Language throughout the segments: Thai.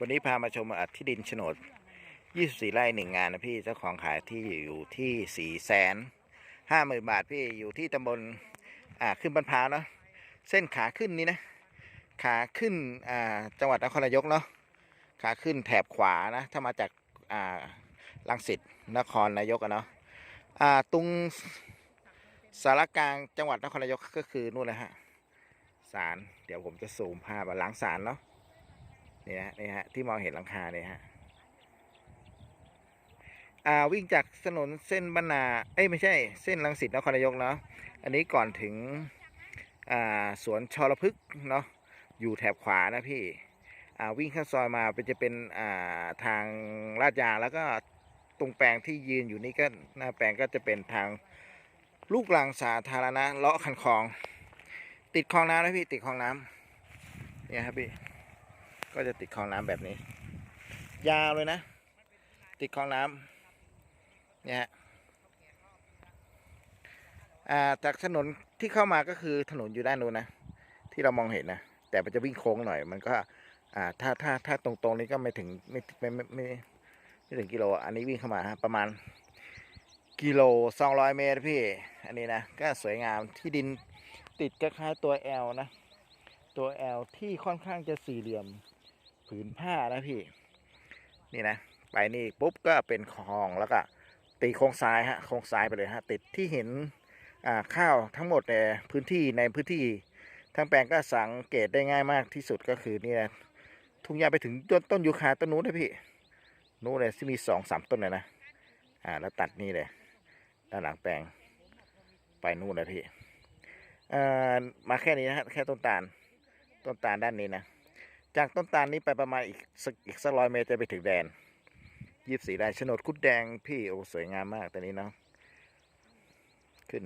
วันนี้พามาชมอัดที่ดินโฉนด 24 ไร่หนึ่งงานนะพี่เจ้าของขายที่อยู่ที่ 4 แสนห้าหมื่นบาทพี่อยู่ที่ตำบลอ่าขึ้นบันพร้าวเนาะเส้นขาขึ้นนี้นะ ขาขึ้นอ่าจังหวัดนครนายกเนาะขาขึ้นแถบขวานะ ถ้ามาจากอ่าลังสิตนครนายกอะเนาะอ่าตรงสารกลางจังหวัดนครนายกก็คือนู่นนะฮะศาลเดี๋ยวผมจะซูมภาพหลังศาลเนาะ นี่ฮะนี่ฮะที่มองเห็นหลังคาเนี่ยฮะอ่าวิ่งจากถนนเส้นบรรนาเอ้ยไม่ใช่เส้นลังสิตนครนายกเนาะอันนี้ก่อนถึงอ่าสวนชลพฤกษ์เนาะอยู่แถบขวานะพี่อ่าวิ่งข้าซอยมาเป็นจะเป็นอ่าทางลาดยางแล้วก็ตรงแปลงที่ยืนอยู่นี่ก็หน้าแปลงก็จะเป็นทางลูกรังสาธารณะเลาะคันคลอง ติดคลองน้ำนะพี่ติดคลองน้ำเนี่ยครับพี่ ก็จะติดคลองน้ำแบบนี้ ยาวเลยนะ ติดคลองน้ำเนี่ยฮะอ่าจากถนนที่เข้ามาก็คือถนนอยู่ด้านนู้นนะ ที่เรามองเห็นนะ แต่มันจะวิ่งโค้งหน่อย มันก็อ่าถ้าถ้าถ้าตรงๆนี้ก็ไม่ถึงไม่ไม่ไม่ไม่ไม่ถึงกิโล อันนี้วิ่งเข้ามาฮะประมาณกิโลสองร้อยเมตรพี่ อันนี้นะ ก็สวยงามที่ดินติดคล้ายๆตัว L นะ ตัว L ที่ค่อนข้างจะสี่เหลี่ยม ผืนผ้านะพี่ นี่นะ ไปนี่ปุ๊บก็เป็นคลองแล้วก็ตีโค้งซ้ายฮะโค้งซ้ายไปเลยฮะติดที่เห็นข้าวทั้งหมดในพื้นที่ในพื้นที่ทั้งแปลงก็สังเกตได้ง่ายมากที่สุดก็คือนี่นะทุ่งหญ้าไปถึงต้นต้นยูคาต้นนู้นนะพี่นู้นเลยที่มีสองสามต้นเลยนะอ่าแล้วตัดนี่เลยด้านหลังแปลงไปนู่นเลยพี่เอ่อมาแค่นี้นะฮะแค่ต้นตาลต้นตาลด้านนี้นะ จากต้นตาลนี้ไปประมาณอีกสักอีกสักร้อยเมตรจะไปถึงแดนยี่สีได้โฉนดคุดแดงพี่โอ้สวยงามมากตอนนี้เนาะขึ้น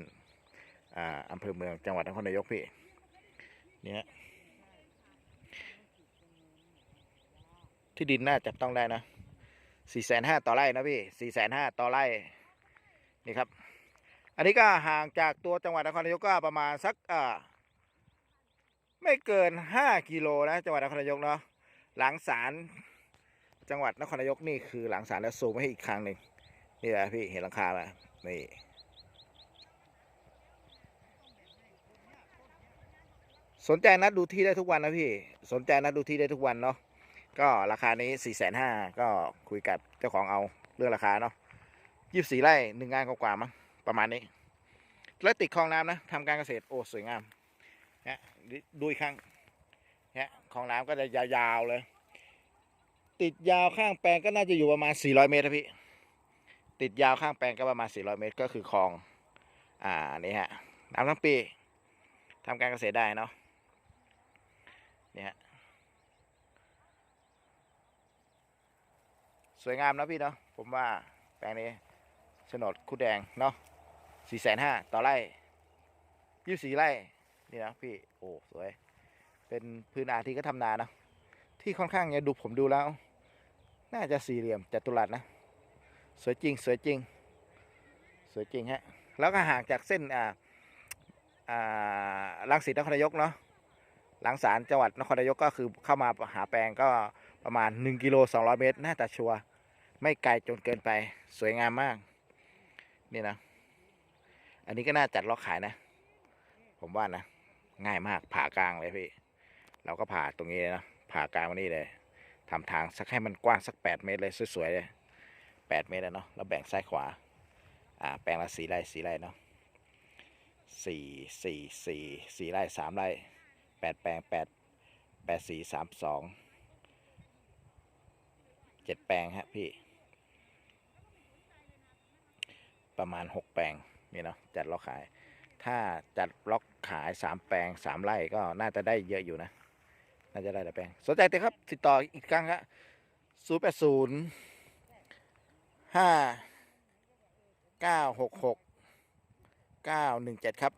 อ่าอำเภอเมืองจังหวัดนครนายกพี่เนี่ยที่ดินน่าจับต้องได้นะสี่แสนห้าต่อไร่นะพี่สี่แสนห้าต่อไร่นี่ครับ อันนี้ก็ห่างจากตัวจังหวัดนครนายกก็ประมาณสักอ่า ไม่เกินห้ากิโลนะจังหวัดนครนายกเนาะหลังศาลจังหวัดนครนายกนี่คือหลังศาลแล้วซูมให้อีกครั้งหนึ่งนี่แหละพี่เห็นหลังคาไหมนี่สนใจนัดดูที่ได้ทุกวันนะพี่ สนใจนัดดูที่ได้ทุกวันเนาะ ก็ราคานี้สี่แสนห้าก็คุยกับเจ้าของเอาเรื่องราคาเนาะยี่สิบสี่ไร่หนึ่งงานกว่าๆมั้งประมาณนี้ แล้วติดคลองน้ำนะทำการเกษตรโอ้สวยงาม ฮะดูอีกครั้งฮะของน้ำก็จะยาวๆเลย ติดยาวข้างแปลงก็น่าจะอยู่ประมาณ 400 เมตรนะพี่ ติดยาวข้างแปลงก็ประมาณ 400 เมตรก็คือคลอง อ่า นี่ฮะ น้ำทั้งปีทำการเกษตรได้เนาะ นี่ฮะ สวยงามนะพี่เนาะ ผมว่าแปลงนี้โฉนดคุดแดงเนาะ 4 5 0 0 0 ต่อไร่ 24 ไร่ นี่นะพี่โอ้สวย เป็นพื้นอาที่ก็ทำนานะที่ค่อนข้างจะดูผมดูแล้ว น่าจะสี่เหลี่ยมจัตุรัสนะ สวยจริง สวยจริง สวยจริงฮะแล้วก็ห่างจากเส้นอ่าอ่าลังสิตนครนายกเนาะหลังสารจังหวัดนครนายกก็คือเข้ามาหาแปลงก็ประมาณ 1กิโล200 เมตร น่าจะชัวร์ไม่ไกลจนเกินไปสวยงามมาก นี่นะ อันนี้ก็น่าจัดล็อกขายนะ ผมว่านะ ง่ายมากผ่ากลางเลยพี่ เราก็ผ่าตรงนี้เลยนะผ่ากลางมานี่เลยทำทางสักให้มันกว้างสักแปดเมตรเลยสวยๆเลยแปดเมตรแล้วเนาะแล้วแบ่งซ้ายขวาอ่าแปลงละสี่ไร่สี่ไร่เนาะสี่สี่สี่สี่ไร่สามไร่แปดแปลงแปดแปดสี่สามสองเจ็ดแปลงฮะพี่ ประมาณหกแปลงนี่เนาะจัดล็อกขาย ถ้าจัดล็อกขายสามแปลงสามไร่ก็น่าจะได้เยอะอยู่นะ น่าจะได้หลายแปลง สนใจเถอะครับ ติดต่ออีกครั้งครับศูนย์แปดศูนย์ห้าเก้าหกหกเก้าหนึ่งเจ็ดครับ